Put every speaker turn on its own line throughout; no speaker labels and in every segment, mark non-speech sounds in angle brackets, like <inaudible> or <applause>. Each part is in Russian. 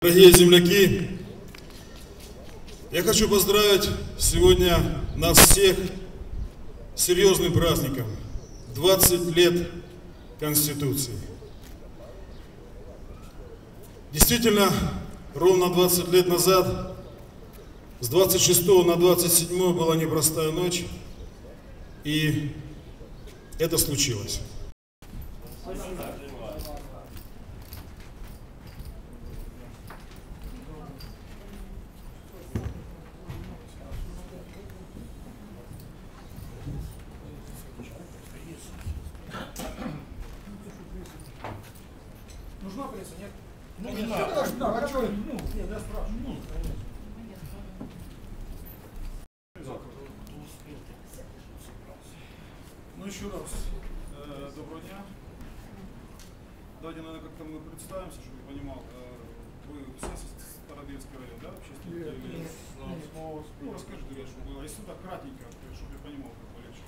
Дорогие земляки, я хочу поздравить сегодня нас всех с серьезным праздником. 20 лет Конституции. Действительно, ровно 20 лет назад, с 26 на 27 была непростая ночь, и это случилось.
Нужна пресса, нет?
Ну, не надо.
Нужна, а что? Ну, нет, я спрашиваю.
Ну, конечно.
Ну еще раз, э, доброго дня. Давайте, наверное, как-то мы представимся, чтобы я понимал. Э, вы все со Старобельский район, да, общественный
Нет,
делегат?
нет,
Ну, ну, расскажите, Илья, чтобы было. Если так, кратенько, чтобы я понимал, как полегче.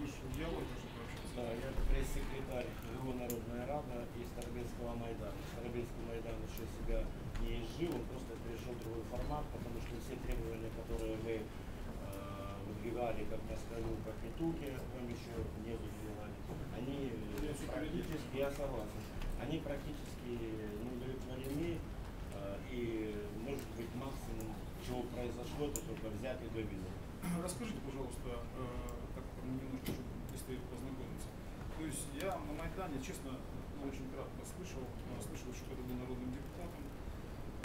Вы же в диалоге должны пообщаться.
Да, я пресс-секретарь ГО Народная Рада и Старобельского Майдана. Старобельский Майдан еще себя не изжил, он просто перешел в другой формат, потому что все требования, которые мы выдвигали, как скажу, по Петухе, вам еще не выдвигали, они э, практически, я согласен, они практически не удовлетворены, э, и может быть максимум, чего произошло, это только взять и довидеть.
Расскажите, пожалуйста, э, так немножко, чтобы быстрее познакомиться. То есть я на Майдане, честно, ну, очень кратко слышал, э, слышал, что когда был народным депутатом,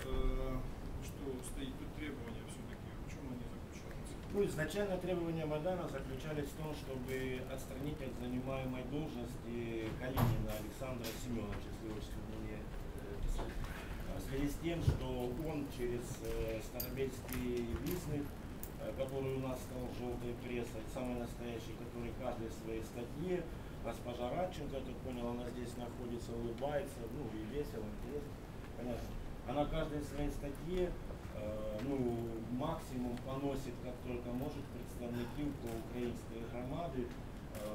э, что стоит тут требования все-таки, в чем они заключаются?
Ну, изначально требования Майдана заключались в том, чтобы отстранить от занимаемой должности Калинина Александра Семеновича, если его сегодня не э. А В связи с тем, что он через э, Старобельский висник, э, который у нас стал желтой прессой, самый настоящий, который каждой своей статье, госпожа Радченко, я так понял, она здесь находится, улыбается, ну и весело, интересно, понятно. Она каждой своей статье ну, максимум поносит, как только может, представники украинской громады, э,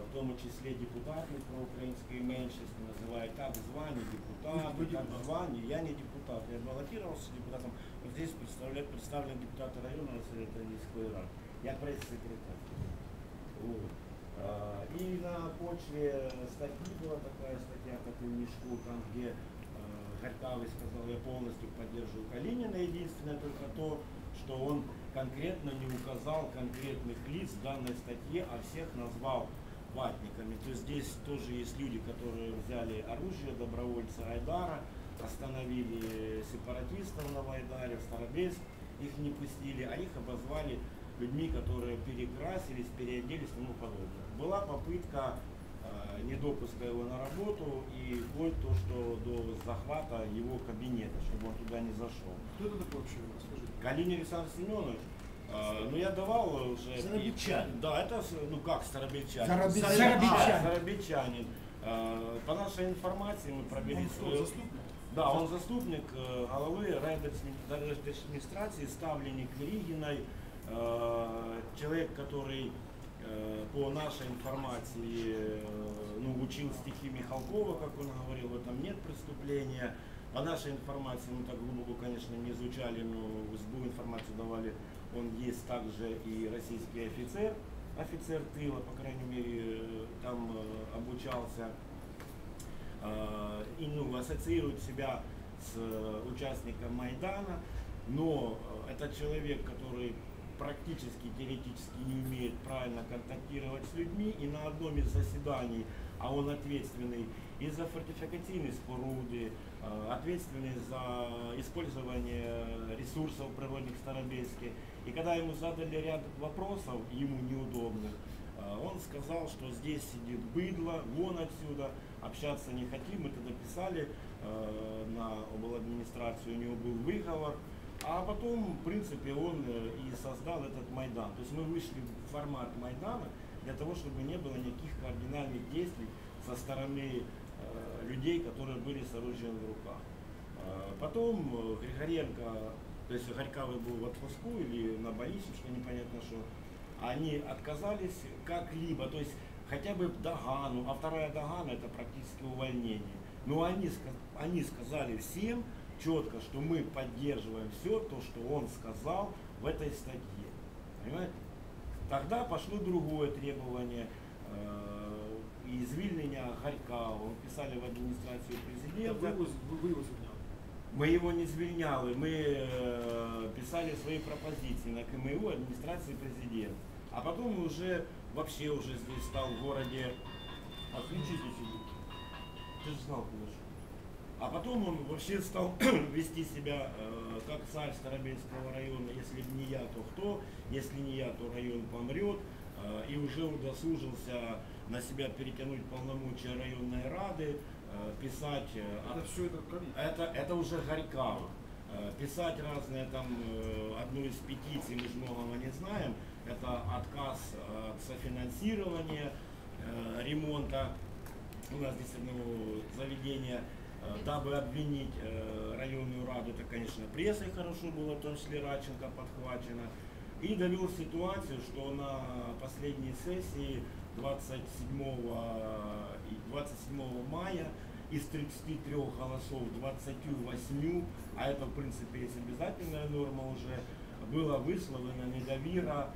в тому числе депутатів проукраїнської меншості, називають так звані депутати,
Ви
так
депутат.
звані. Я не депутат, я баллотировался депутатом, вот здесь представляю, представлен депутат районного совета Низкой Рады. Я пресс-секретарь. Вот. А, И на почве статьи была такая статья, как и Мишку, там, где э, Горькавый сказал, я полностью поддерживаю Калинина. Единственное только то, что он конкретно не указал конкретных лиц в данной статье, а всех назвал ватниками. То есть здесь тоже есть люди, которые взяли оружие добровольца Айдара, остановили сепаратистов на Вайдаре, в Старобельск, их не пустили, а их обозвали людьми, которые перекрасились, переоделись и тому подобное. Была попытка э, недопуска его на работу и вплоть то, что до захвата его кабинета, чтобы он туда не зашел.
Кто это такой вообще, расскажите?
Калинин Александр Семенович, э, ну я давал уже...
Старобельчанин.
Да, это, с- ну как старобельчанин?
Старобель-
Старобель-
Старобельчанин.
А, Старобельчанин. Э, По нашей информации мы провели
Он кто,
свою-
заступник?
Да, он заступник э, голови райдержадміністрації, ставленник Веригиной, э, человек, который э, по нашей информации э, ну, учил стихи Михалкова, как он говорил, в этом нет преступления. По нашей информации, мы так глубоко, конечно, не изучали, но сбу информацию давали, он есть также и российский офицер, офицер тыла, по крайней мере, э, там э, обучался. Э, и ну, ассоциирует себя с э, участником Майдана, но это человек, который практически теоретически не умеет правильно контактировать с людьми, и на одном из заседаний, а он ответственный и за фортификационные споруды, ответственный за использование ресурсов природных Старобельске. И когда ему задали ряд вопросов, ему неудобных, э, он сказал, что здесь сидит быдло, вон отсюда, общаться не хотим. Мы тогда писали э, на обладминистрацию, у него был выговор. А потом, в принципе, он э, и создал этот Майдан. То есть мы вышли в формат Майдана для того, чтобы не было никаких кардинальных действий со стороны э, людей, которые были с оружием в руках. Э, Потом э, Григоренко, то есть Горькавый был в отпуску или на больничном, непонятно что, они отказались как-либо, то есть хотя бы догану, а вторая догана это практически увольнение. Но они, они сказали всем, четко, что мы поддерживаем все то, что он сказал в этой статье. Понимаете? Тогда пошло другое требование э, Харькова. Писали в администрацию президента.
Вы, его звільняли.
Мы его не звільняли, мы э, писали свои пропозиции на КМУ администрации президента. А потом уже вообще уже здесь стал в городе отключите сидит. Ты же знал, куда. А потом он вообще стал <clears throat> вести себя э, как царь Старобельского района. Если не я, то кто? Если не я, то район помрет. Э, и уже удосужился на себя перетянуть полномочия районной рады, э, писать э,
Это все это
это, это уже Горького. Э, Писать разные там, одну из петиций, мы же многого не знаем, это отказ от софинансирования ремонта у нас здесь одного заведения, дабы обвинить районную раду, это, конечно, прессой хорошо было, в том числе Радченко подхвачено. И довел ситуацию, что на последней сессии 27, и 27 мая из 33 голосов 28, а это в принципе есть обязательная норма уже, было висловлено недовіра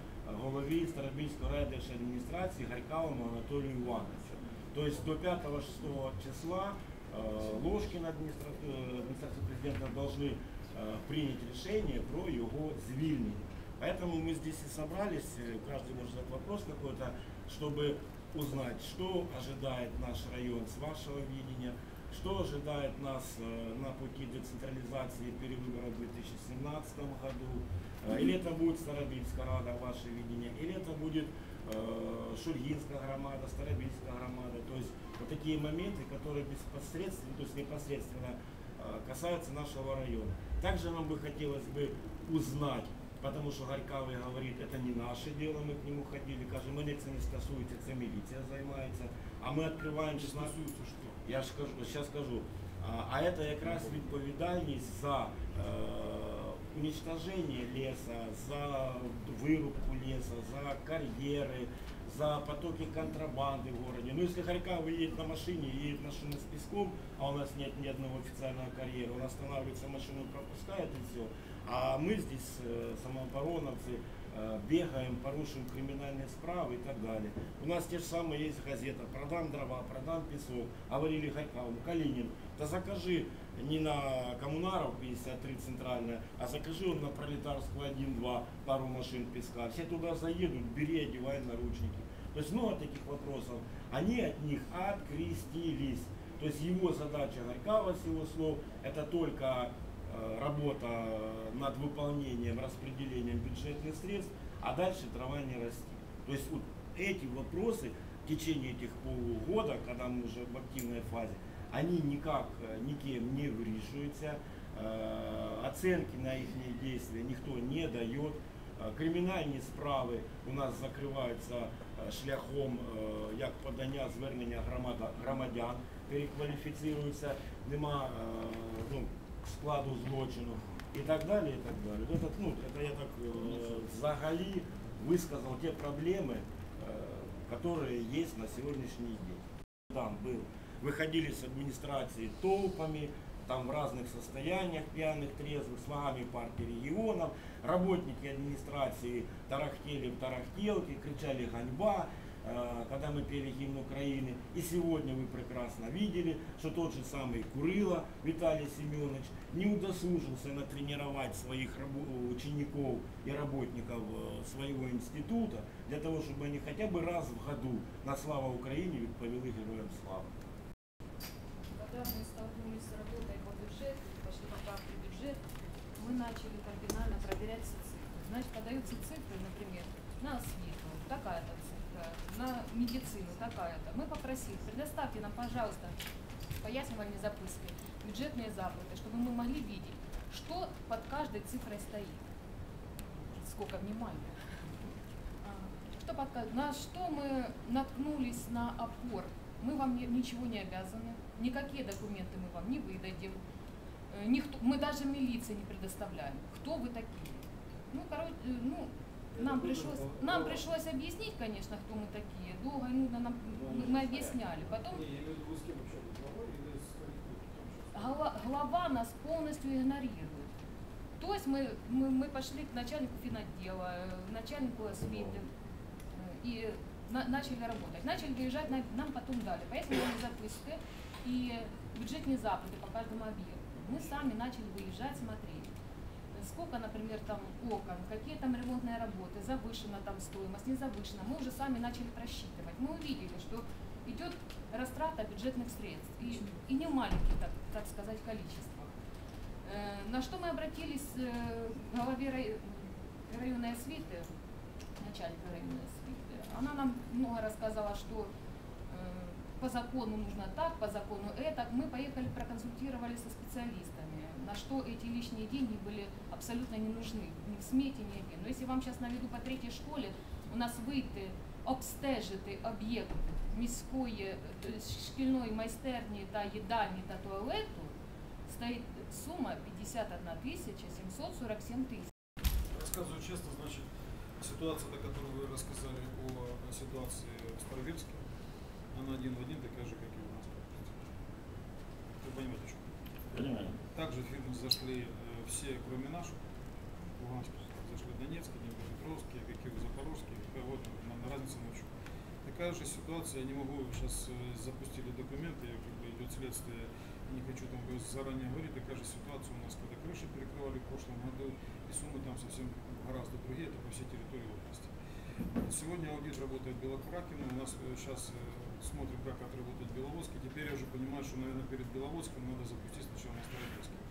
голові Старобільської райдержадміністрації Гарькавому Анатолію Івановичу. Тобто до 5-6 числа э, Ложкин администра- э, администрация президента должны э, принять решение про его звільнення. Поэтому мы здесь и собрались, э, каждый может задать вопрос какой-то, чтобы узнать, что ожидает наш район с вашего видения, что ожидает нас э, на пути децентрализации перевыборов в 2017 году, Э, или это будет Старобильская рада, ваше видение, или это будет э, Шульгинская громада, Старобильская громада, то есть вот такие моменты, которые беспосредственно, то есть непосредственно касаются нашего района. Также нам бы хотелось бы узнать, потому что Горькавый говорит, это не наше дело, мы к нему ходили, каже, мене це не стосується, це міліція займається, а ми відкриваємо 16
Стосується що?
я ж скажу, зараз скажу. А, а это якраз відповідальність за е, уничтожение леса, за вырубку леса, за карьеры, за потоки контрабанды в городе. Ну, если Харьков едет на машине, едет машина с песком, а у нас нет ни одного официального карьера, он останавливается, машину пропускает и все. А мы здесь, э, самообороновцы, э, бегаем, порушим криминальные справы и так далее. У нас те же самые есть газета «Продам дрова, продам песок», говорили Харькову, Калинин, да закажи не на Коммунаров 53 центральная, а закажи он на Пролетарскую 1-2 пару машин песка. Все туда заедут, бери, одевай наручники. То есть много таких вопросов. Они от них открестились. То есть его задача Горького, с его слов, это только работа над выполнением, распределением бюджетных средств, а дальше трава не растет. То есть вот эти вопросы в течение этих полугода, когда мы уже в активной фазе, они никак э, никем не вирішуються, э, оценки на их действия никто не дает. Е, Кримінальні справи у нас закриваються е, шляхом е, як подання звернення громада- громадян, перекваліфіціруються, нема е, ну, складу злочину і так далі. І так далі. Это, ну, это я так е, взагалі висказав ті проблеми, е, которые есть на сегодняшний день. Там был, выходили с администрации толпами, там в разных состояниях пьяных, трезвых, с вами партии регионов. Работники администрации тарахтели в тарахтелке, кричали «Ганьба!», э, Когда мы пели гимн Украины. И сегодня вы прекрасно видели, что тот же самый Курила Виталий Семенович не удосужился натренировать своих учеников и работников э, своего института для того, чтобы они хотя бы раз в году на слава Украине відповіли героям славы.
Когда мы столкнулись с работой по бюджету, пошли поправки в бюджет, мы начали кардинально проверять все цифры. Значит, подаются цифры, например, на освету, такая-то на медицину, такая-то. Мы попросили, предоставьте нам, пожалуйста, пояснивальные записки, бюджетные запыты, чтобы мы могли видеть, что под каждой цифрой стоит. Сколько внимания. А, Что под на что мы наткнулись на опор? Мы вам ничего не обязаны, никакие документы мы вам не выдадим. Э, Никто, мы даже милиции не предоставляем. Кто вы такие? Ну, короче, э, ну, нам пришлось, нам пришлось объяснить, конечно, кто мы такие. Долго и нудно нам, мы, мы объясняли. Потом глава, нас полностью игнорирует. То есть мы, мы, мы пошли к начальнику финотдела, э, начальнику освиты э, и на- начали работать. Начали выезжать, нам, нам потом дали. Поехали на записки и бюджетные запыты по каждому объекту. Мы сами начали выезжать, смотреть. Сколько, например, там окон, какие там ремонтные работы, завышена там стоимость, не завышена. Мы уже сами начали просчитывать. Мы увидели, что идет растрата бюджетных средств. И, и не маленькие, так, так сказать, количество. Э, На что мы обратились э, к главе рай- районной освиты, начальника районной освиты. Она нам много рассказала, что э, по закону нужно так, по закону это. Мы поехали, проконсультировались со специалистами, на что эти лишние деньги были абсолютно не нужны, ни в смете, нигде. Но если вам сейчас наведу по третьей школе, у нас вийти, обстежити об'єкт міської е, шкільної майстерні та їдальні та туалету стоит сумма 51 тысяча 747 тысяч.
Рассказываю честно, значит, ситуация, о которой вы рассказали о ситуации в Староверске, она один в один зашли э, все, кроме наших, луганских, зашли Донецкие, Днепропетровские, какие Запорожские, какая вот на, на разница ночью. Такая же ситуация, я не могу, сейчас э, запустили документы, как бы идет следствие, не хочу там заранее говорить, такая же ситуация у нас, когда крыши перекрывали в прошлом году, и суммы там совсем гораздо другие, это по всей территории области. Сегодня аудит работает в Белокракино, у нас сейчас смотрим, как отработать Беловодский. Теперь я уже понимаю, что, наверное, перед Беловодском надо запустить сначала на Старобельске.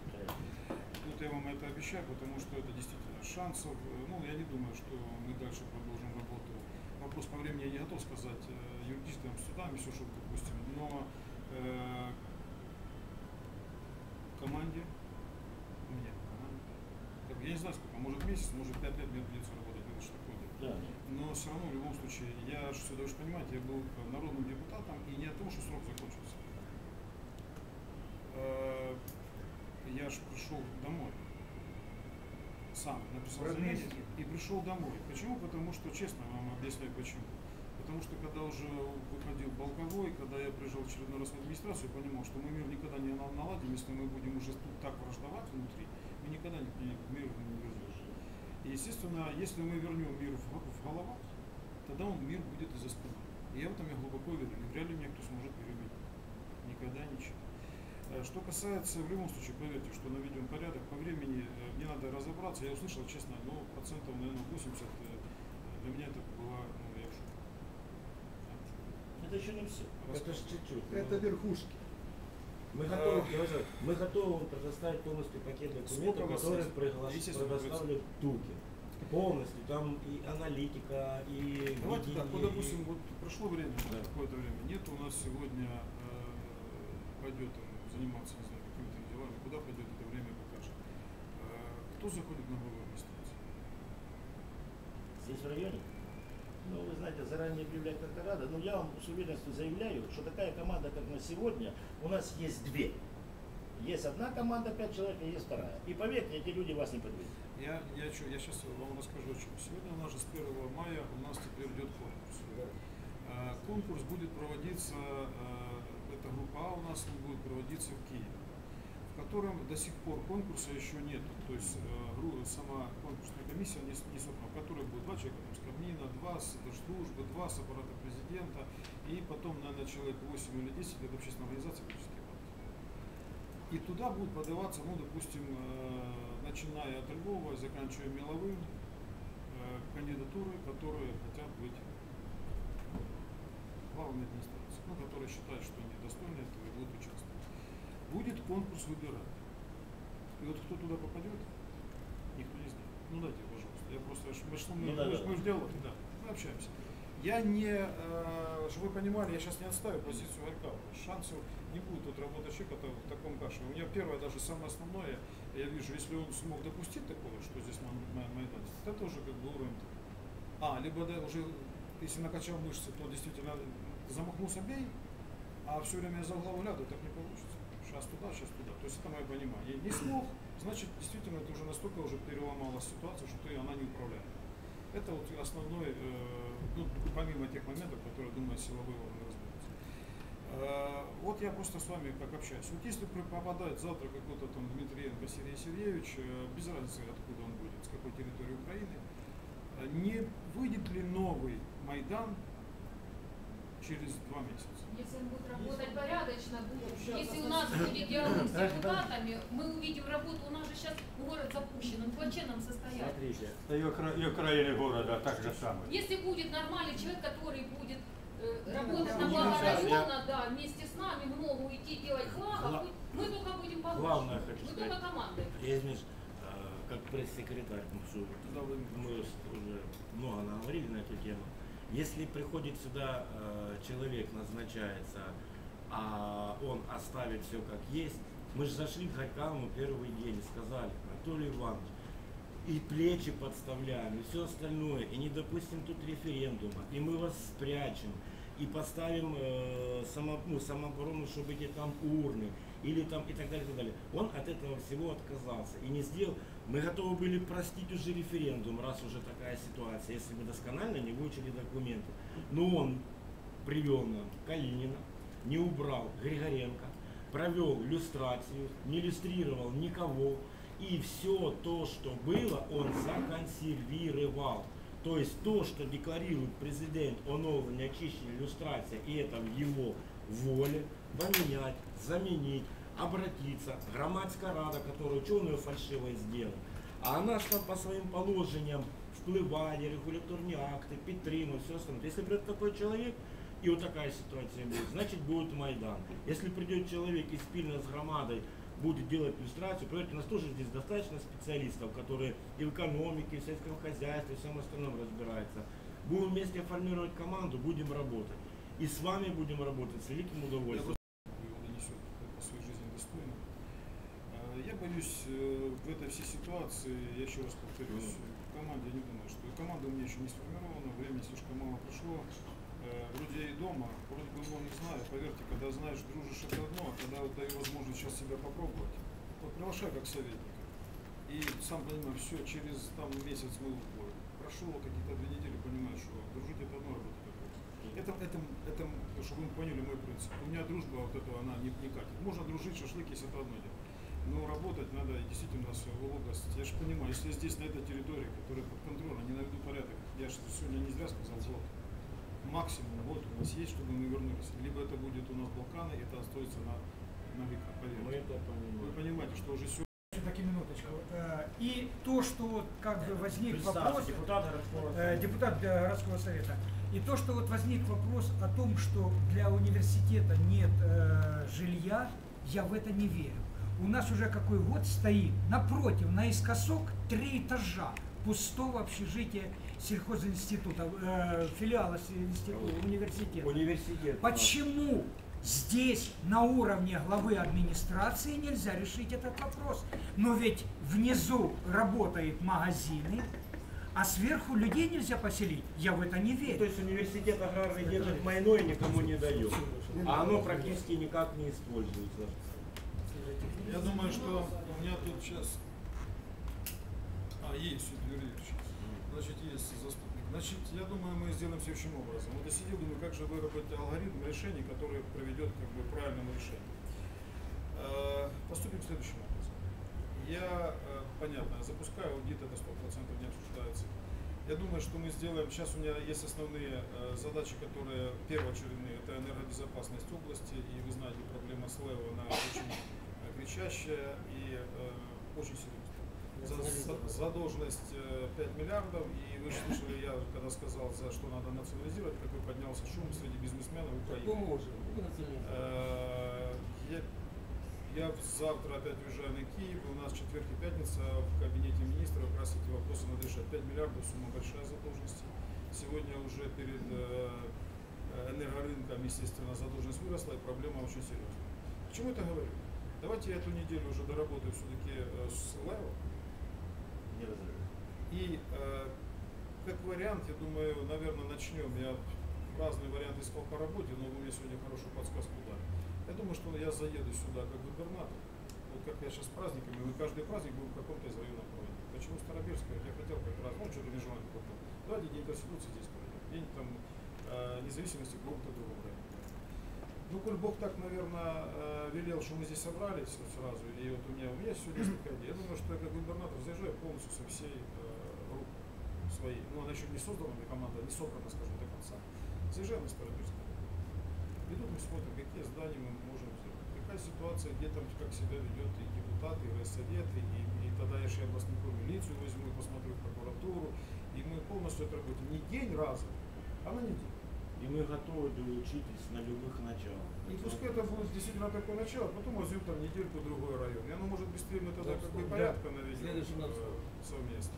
Тут я вам это обещаю, потому что это действительно шансов. э, Ну, я не думаю, что мы дальше продолжим работу. Вопрос по времени я не готов сказать э, юридическим судам, все, что допустим. Но э, команде, мне, команде, как я не знаю сколько, может месяц, может пять лет мне придется работать, это что такое.
Да.
Но все равно, в любом случае, я же всегда уж понимаете, я был э, народным депутатом, и не от того, что срок закончился. Я же пришел домой. Сам написал заявление и пришел домой. Почему? Потому что, честно вам объясняю почему. Потому что когда уже выходил Болговой, когда я приезжал в очередной раз в администрацию, я понимал, что мы мир никогда не на- наладим, если мы будем уже тут так враждовать внутри, мы никогда ни, ни к миру не вернем. И, естественно, если мы вернем мир в, в головах, тогда он мир будет и за спиной. И я в этом я глубоко. И вряд ли меня кто сможет переубедить. Никогда ничего. Э, Что касается, в любом случае, поверьте, что наведем порядок. По времени э, мне надо разобраться. Я услышал, честно, ну, процентов, наверное, 80 э, для меня это была, ну, я в.
Это еще не все.
Это ж чуть-чуть.
Это верхушки.
Мы готовы, Герасим, мы готовы вам предоставить полностью пакет документов, которые предоставили Туки. Полностью. Там и аналитика, и
Давайте так, вот, допустим, вот прошло время,
Да.
какое-то время, нет у нас сегодня, э, пойдет заниматься, не знаю, какими-то делами, куда пойдет это время покажет. Э, кто заходит на главу администрации?
Здесь в районе? Ну, вы знаете, заранее объявлять как-то рада, но я вам с уверенностью заявляю, что такая команда, как на сегодня, у нас есть две. Есть одна команда, пять человек, и есть вторая. И поверьте, эти люди вас не подведут.
Я, я, чё- я сейчас вам расскажу о чем. Сегодня у нас же с 1 мая у нас теперь идет конкурс. Э, Конкурс будет проводиться, э, эта группа А у нас будет проводиться в Киеве, в котором до сих пор конкурса еще нет. То есть э, сама конкурсная комиссия не, не собрана, в которой будет два человека там, с Кабмина, два с службы, два с аппарата президента, и потом, наверное, человек 8 или 10 это общественная организация политических партий. И туда будут подаваться, ну, допустим, э, начиная от Львова, заканчивая Меловым, э, кандидатуры, которые хотят быть главной администрации, ну, которые считают, что они достойны этого и будут участвовать. Будет конкурс выбирать. И вот кто туда попадет, никто не знает. Ну дайте, пожалуйста. Я просто, мы, ж- мы,
Ну да,
мы,
да.
мы ж в диалоге, да. Мы общаемся. Я не, э, чтобы вы понимали, я сейчас не отставлю позицию Аркава. Шансов не будет тут работать человек это в таком каше. У меня первое, даже самое основное, я вижу, если он смог допустить такое, что здесь Май- Май- Майдан, это уже как бы уровень. А, либо да, уже, если накачал мышцы, то действительно замахнулся бей, а все время за главу гляду, так не получится. Сейчас туда, сейчас туда. То есть это мое понимание. Не смог, значит, действительно, это уже настолько уже переломалась ситуация, что ты, она не управляема. Это вот основной, э, ну, помимо тех моментов, которые, думаю, силовые органы разберутся. Э, Вот я просто с вами как общаюсь. Вот если попадает завтра какой-то там Дмитриенко Сергей Сергеевич, э, без разницы откуда он будет, с какой территории Украины, э, не выйдет ли новый Майдан через два месяца?
Если он будет работать порядочно, будет. если у нас будет диалог с депутатами, мы увидим работу. У нас же сейчас город запущен, он в плачевном состоянии.
Смотрите,
Да и окра- и окраины города так же самое.
Если будет нормальный человек, который будет э,
Ну,
работать
да,
на
ну,
благо
я-
района, да, вместе с нами много уйти делать благо,
Гла-
мы только будем помочь.
Главное хочу
Мы
сказать.
только командой.
Я извиняюсь, э, как пресс-секретарь, ну, мы уже много наговорили на эту тему. Если приходит сюда э, человек, назначается, а он оставит все как есть, мы же зашли к Харькову первый день и сказали, Анатолий Иванович, и плечи подставляем, и все остальное, и не допустим тут референдума, и мы вас спрячем, и поставим э, само, ну, самооборону, чтобы эти там урны, или там и так далее, и так далее. Он от этого всего отказался и не сделал. Мы готовы были простить уже референдум, раз уже такая ситуация, если бы досконально не выучили документы. Но он привел нам Калинина, не убрал Григоренко, провел люстрацию, не иллюстрировал никого. И все то, что было, он законсервировал. То есть то, что декларирует президент о новом очищении иллюстрации, и это в его воле, поменять, заменить, обратиться. Громадская рада, которую, что он ее фальшиво сделал. А она же там по своим положениям впливали, регуляторные акты, підтримують, все остальное. Если придет такой человек, и вот такая ситуация будет, значит будет Майдан. Если придет человек и спильно с громадой будет делать иллюстрацию, поверьте, у нас тоже здесь достаточно специалистов, которые и в экономике, и в сельском хозяйстве, и всем остальном разбираются. Будем вместе формировать команду, будем работать. И с вами будем работать с великим удовольствием.
просто его донесет по своей жизни достойно. А, Я боюсь, э, в этой всей ситуации, я еще раз повторюсь, в команде не думаю, что команда у меня еще не сформирована, времени слишком мало прошло. Э, Вроде я и дома, вроде бы многих знаю, поверьте, когда знаешь, дружишь, это одно, а когда вот даю возможность сейчас себя попробовать, вот приглашаю как советника. И сам понимаю, все, через там месяц мы бой. Прошло какие-то две недели, понимаю, что дружить это одно, работать это. Это, это, это, чтобы вы поняли мой принцип. У меня дружба вот этого, она не, не катит. Можно дружить, шашлык, если это одно дело. Но работать надо действительно с вологость. Я же понимаю, если я здесь, на этой территории, которая под контролем, не наведу порядок, я же сегодня не зря сказал золото. Максимум вот у нас есть, чтобы мы вернулись. Либо это будет у нас Балканы, и это остается на, на века,
Мы это
Вы
понимаем.
понимаете, что уже сегодня
Все-таки минуточку. Э, И то, что вот как бы возник вопрос,
депутат городского
э,
совета.
депутат э, городского совета, и то, что вот возник вопрос о том, что для университета нет жилья, я в это не верю. У нас уже какой год стоит напротив, наискосок, три этажа пустого общежития сельхозинститута, э, филиала института, университета.
Университет.
Почему здесь на уровне главы администрации нельзя решить этот вопрос? Но ведь внизу работают магазины, а сверху людей нельзя поселить. Я в это не
Ну, то
верю.
есть университет аграрный держит майно и никому не дает. А оно практически никак не используется.
Я думаю, что у меня тут сейчас... А, есть, Юрий Юрьевич. Значит, есть заступник. Значит, я думаю, мы сделаем следующим образом. Вот я сидел, думаю, как же выработать алгоритм решений, который приведет как бы, к правильному решению. Э, Поступим следующим образом. Я, э, понятно, запускаю аудит, это 100% не обсуждается. Я думаю, что мы сделаем, сейчас у меня есть основные э, задачи, которые первоочередные, это энергобезопасность области, и вы знаете, проблема слэва, она очень кричащая и э, очень серьезная. За- за- задолженность э, 5 миллиардов, и вы слышали, я когда сказал, за что надо национализировать, какой поднялся шум среди бизнесменов Украины. Э, Я, я завтра опять уезжаю на Киев, у нас четверг и пятница в кабинете министров как раз эти вопросы надо решать. 5 миллиардов, сумма большая задолженности. Сегодня уже перед э, э, энергорынком, естественно, задолженность выросла, и проблема очень серьезная. К чему это говорю? Давайте я эту неделю уже доработаю все-таки с Лео.
Не.
И э, как вариант, я думаю, наверное, начнем. Я разные варианты искал по работе, но вы мне сегодня хорошую подсказку дали. Я думаю, что я заеду сюда как губернатор. Вот как я сейчас с праздниками, мы каждый праздник будем в каком-то из районов проводить. Почему Старобельская? Я хотел как раз, ну, что-то не желание потом. Давайте День Конституции здесь проведем. День там э, независимости в каком-то другом районе. Ну, коль Бог так, наверное, э, велел, что мы здесь собрались сразу, и вот у меня, у меня сегодня несколько идей. Я думаю, что я как губернатор заезжаю полностью со всей э, рук своей. Ну, она еще не создана, мне команда не собрана, скажем, до конца. Заезжаем на Старобирский. И тут мы смотрим, какие здания мы можем сделать. Какая ситуация, где там, как себя ведет и депутаты, и райсовет, и, и, тогда я же областную милицию возьму и посмотрю прокуратуру. И мы полностью это работаем не день раза, а на неделю.
И мы готовы доучитесь на любых началах.
И пускай это будет действительно такое начало, потом возьмем там недельку другой район. И оно может быстрее мы тогда как бы порядка наведем
надо
э, совместно.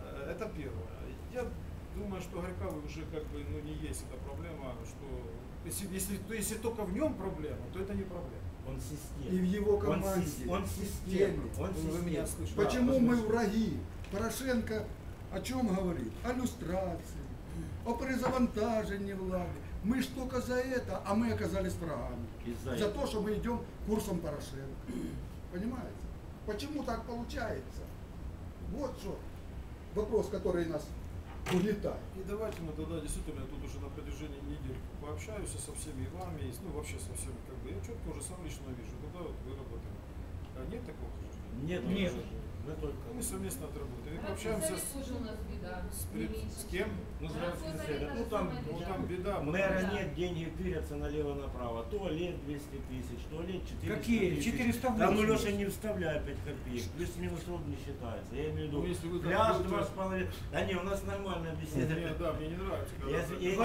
Э, Это первое. Я думаю, что Горьковый уже как бы ну, не есть эта проблема, что если, если, то если только в нем проблема, то это не проблема.
Он система.
И в его
Он
команде.
он
в
система.
системе.
Он
Вы меня слышите?
Почему
Да,
мы враги? Порошенко о чем говорит? О люстрации, о перезавантажении влады. Мы ж только за это, а мы оказались врагами. За
этого.
то, что мы идем курсом Порошенко. Понимаете? Почему так получается? Вот что вопрос, который нас угнетает.
И давайте мы тогда действительно тут уже на протяжении недели пообщаюсь со всеми вами, и, ну вообще со всеми, как бы, я четко уже сам лично вижу, тогда вот выработаем. А нет такого утверждения?
Нет,
Нет.
Мы только.
Мы совместно отработаем. И пообщаемся
Ратсовет
с,
тоже у нас беда.
с,
меньше,
с кем?
Ну,
та
Ну, там-
Ну
беда.
там беда.
Мэра
что-
нет, деньги тырятся налево-направо. Туалет 200 тысяч, туалет 400
Какие?
тысяч.
480.
Там, ну, Леша, не вставляй 5 копеек. Плюс-минус труд не считается. Я имею в виду,
Ну, если вы
пляж
будете-
два с половиной. Да не, у нас нормальная беседа.
Мне, да, мне не нравится. когда
Я-
так.
я-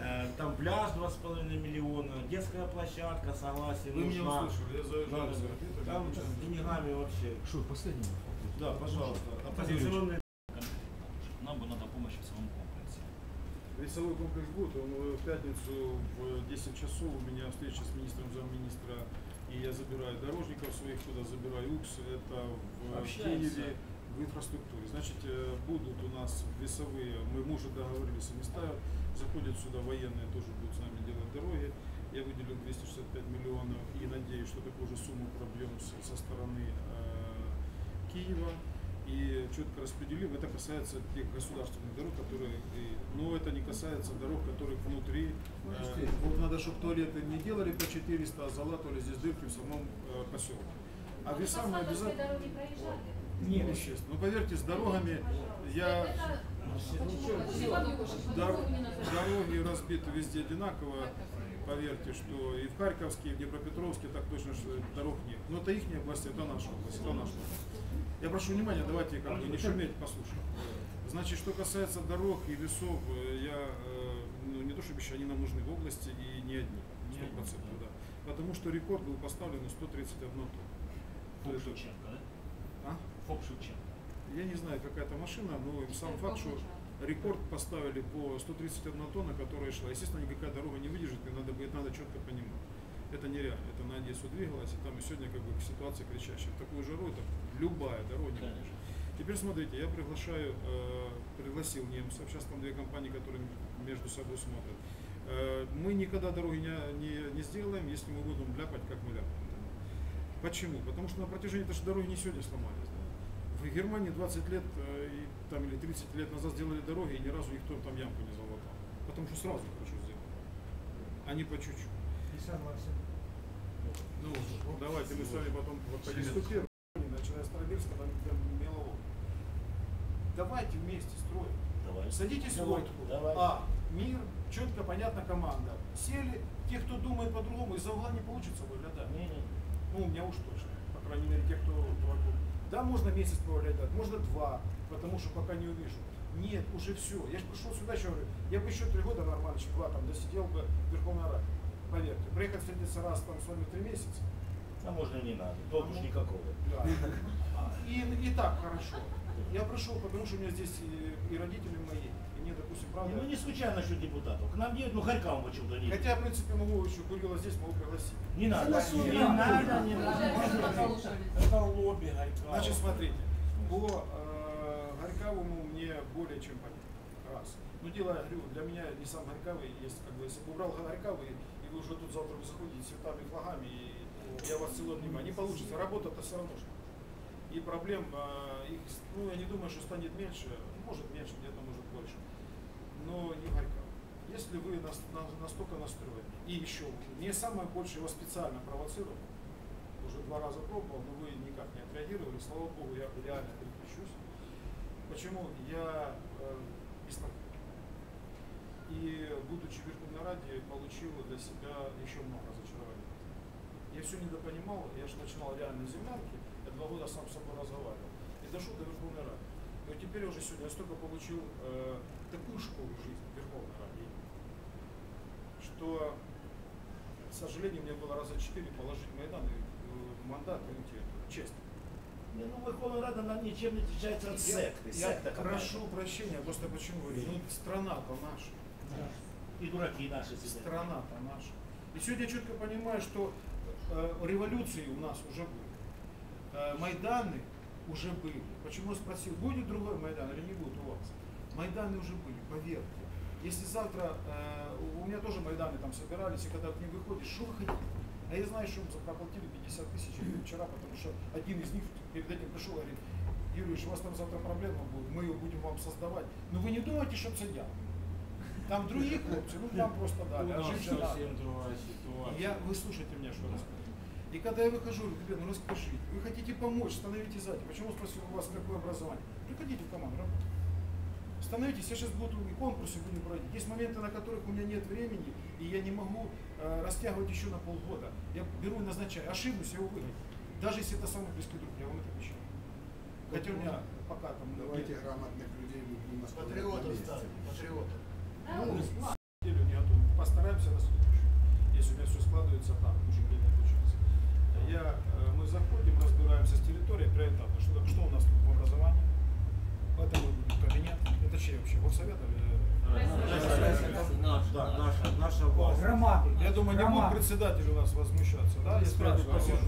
Э, Там пляж 2,5 миллиона, детская площадка, согласен,
Вы меня
нужна.
услышали, я заезжаю
Надо. Там с деньгами вообще.
Что, последний вопрос?
Да, пожалуйста. Оппозиционные
Нам бы надо помощь в самом комплексе.
Весовой комплекс будет, он в пятницу в 10 часов у меня встреча с министром замминистра, и я забираю дорожников своих туда, забираю УКС, это в
Общаемся.
Киеве, в инфраструктуре. Значит, э, будут у нас весовые, мы, мы уже договорились, они ставят, заходят сюда военные, тоже будут с нами делать дороги. Я выделил 265 миллионов и надеюсь, что такую же сумму пробьем со стороны э, Киева и четко распределим. Это касается тех государственных дорог, которые, и- но это не касается дорог, которые внутри. э, вот надо, чтобы туалеты не делали по 400, а залатывали здесь дырки в самом э, поселке. А
Ну, по Салтовской
обязательно...
Нет.
Ну, естественно. Ну, поверьте, с дорогами я...
Это-
Дороги разбиты везде одинаково. Поверьте, что и в Харьковске, и в Днепропетровске так точно что дорог нет. Но это их область, это наша область, это наша область. Я прошу внимания, давайте как бы не шуметь, послушаем. Значит, что касается дорог и весов, э, я э, ну, не то чтобы еще они нам нужны в области и не одни, сто процентов, да. Потому что рекорд был поставлен на 131 тонн.
Шевченко, да?
А?
Шевченко.
Я не знаю, какая это машина, но сам факт, что рекорд поставили по 131 тонна, которая шла. Естественно, никакая дорога не выдержит, и надо будет, надо четко понимать. Это нереально. Это на Одессу двигалось, и там и сегодня как бы ситуация кричащая. В такую жару это любая дорога не выдержит. Теперь смотрите, я приглашаю, э, пригласил немцев, сейчас там две компании, которые между собой смотрят. Э, мы никогда дороги не, не, не сделаем, если мы будем ляпать, как мы ляпаем. Почему? Потому что на протяжении этой дороги не сегодня сломались. В Германии 20 лет э, и, там, или 30 лет назад сделали дороги, и ни разу никто там ямку не залатал. Потому что сразу хорошо сделали. А не по чуть-чуть.
Не согласен.
Ну, давайте мы с вами потом вот подискутируем. Начиная с Старобельска, там до Мелового. Давайте вместе строим.
Давай.
Садитесь в лодку.
Давай.
А, мир, четко, понятно, команда. Сели, те, кто думает по-другому, из-за угла не получится выглядать.
Не-не.
Ну, у меня уж точно. По крайней мере, те, кто вокруг. Да, можно месяц повлядать, можно два, потому что пока не увижу. Нет, уже все. Я же пришел сюда еще, говорю, я бы еще три года нормально, еще два там досидел бы в Верховной Раде. Поверьте, приехать встретиться раз там с вами три месяца.
А можно не надо. Толку ж никакого.
Да. И, и так хорошо. Я пришел, потому что у меня здесь и, и родители мои, допустим, правда.
Ну не случайно насчет депутатов. К нам едут, ну Харьков почему-то не.
Хотя, в принципе, могу еще Курила здесь, могу пригласить.
Не надо. Не
Не
надо, не надо.
Это лобби Горького.
Значит, смотрите, по э, Горьковому мне более чем понятно. Раз. Ну, дело, я говорю, для меня не сам Горьковый есть, как бы, если бы убрал Горьковый, и вы уже тут завтра вы заходите с цветами, флагами, и я вас целую внимание, не получится. Работа-то все равно же. И проблем, э, их, ну, я не думаю, что станет меньше, может меньше, где-то может больше, но не в Горьково. Если вы нас- на- настолько настроены. И еще, мне самое большее, его специально провоцировал, уже два раза пробовал, но вы никак не отреагировали, слава богу, я реально переключусь. Почему? Я э. И, будучи в Верховной Раде, получил для себя еще много разочарований. Я все недопонимал, я же начинал реально землянки, я два года сам с собой разговаривал. И дошел до Верховной Рады. Вот теперь уже сегодня я столько получил э, такую школу жизни Верховной Раде, что, к сожалению, мне было раза четыре положить Майдан и э, мандат, комитету, честно.
Не, ну Верховная Рада она ничем не отличается от секты.
Я,
Секта какая-то.
прошу прощения, просто почему говорю, ну страна-то наша.
И дураки наши сидят.
Страна-то наша. И сегодня я четко понимаю, что э, революции у нас уже были. Э, Майданы уже были. Почему я спросил, будет другой Майдан или не будет у вас? Майданы уже были, поверьте. Если завтра, э, у меня тоже Майданы там собирались, и когда к ним выходишь, что вы хотите? А я знаю, что им заплатили 50 тысяч вчера, потому что один из них перед этим пришел и говорит, Юрьевич, у вас там завтра проблема будет, мы ее будем вам создавать. Но вы не думайте, что это я. Там другие хлопцы, ну там просто дали, а надо.
совсем другая ситуация.
Я, вы слушайте меня, что рассказываю. И когда я выхожу, говорю, ну расскажите, вы хотите помочь, становитесь сзади. Почему спросил у вас какое образование? Приходите в команду, работать. Становитесь, я сейчас буду и конкурсы будем проводить. Есть моменты, на которых у меня нет времени, и я не могу э, растягивать еще на полгода. Я беру и назначаю. Ошибусь, я выгоню. Даже если это самый близкий друг, я вам это обещаю. Хотя у меня пока там
Давайте
нет.
грамотных людей будем оставлять
Патриотов ставим, патриотов.
Ну, на неделю не готов. Постараемся на следующую. Если у меня все складывается так, уже не получается. Я, э, мы заходим, разбираемся с территорией приоритетно. Что, что у нас тут в образовании? Это мой кабинет. Это чей вообще? Горсовет или?
Да, наша, наша власть.
Роман.
Я думаю, не будет
Роман.
председатель у нас возмущаться, да? Если я тут посижу.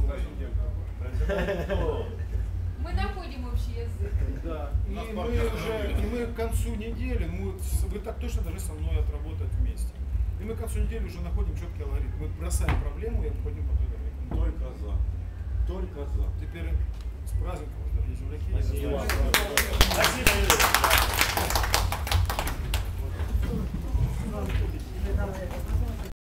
Мы находим общий язык.
Да. И мы уже, и мы к концу недели, мы, вы так точно должны со мной отработать вместе. И мы к концу недели уже находим четкий алгоритм. Мы бросаем проблему и обходим по той дороге.
Только за. Только за.
Теперь праздником. Спасибо.
Спасибо, Юрий.